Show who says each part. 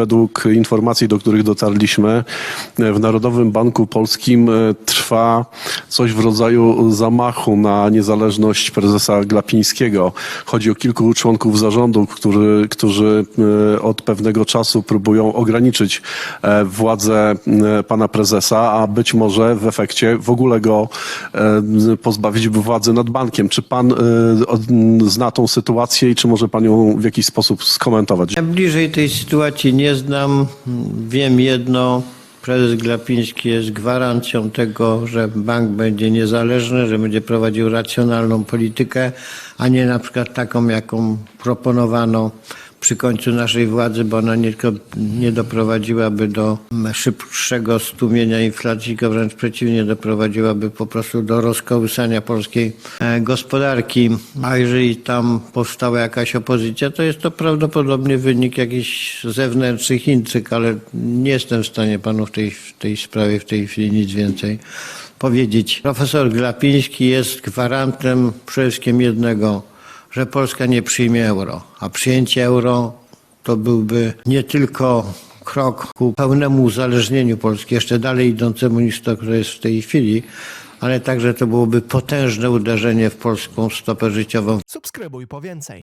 Speaker 1: Według informacji, do których dotarliśmy, w Narodowym Banku Polskim e, trwa coś w rodzaju zamachu na niezależność prezesa Glapińskiego. Chodzi o kilku członków zarządu, który, którzy e, od pewnego czasu próbują ograniczyć e, władzę e, pana prezesa, a być może w efekcie w ogóle go e, pozbawić władzy nad bankiem. Czy pan e, zna tą sytuację i czy może pan ją w jakiś sposób skomentować?
Speaker 2: Bliżej tej sytuacji nie znam. Wiem jedno. Prezes Glapiński jest gwarancją tego, że bank będzie niezależny, że będzie prowadził racjonalną politykę, a nie na przykład taką, jaką proponowano przy końcu naszej władzy, bo ona nie tylko nie doprowadziłaby do szybszego stłumienia inflacji, tylko wręcz przeciwnie, doprowadziłaby po prostu do rozkołysania polskiej e, gospodarki. A jeżeli tam powstała jakaś opozycja, to jest to prawdopodobnie wynik jakichś zewnętrznych intryg, ale nie jestem w stanie panu w tej, w tej sprawie w tej chwili nic więcej powiedzieć. Profesor Glapiński jest gwarantem przede wszystkim jednego, że Polska nie przyjmie euro, a przyjęcie euro to byłby nie tylko krok ku pełnemu uzależnieniu Polski, jeszcze dalej idącemu niż to, które jest w tej chwili, ale także to byłoby potężne uderzenie w polską stopę życiową.
Speaker 3: Subskrybuj po więcej.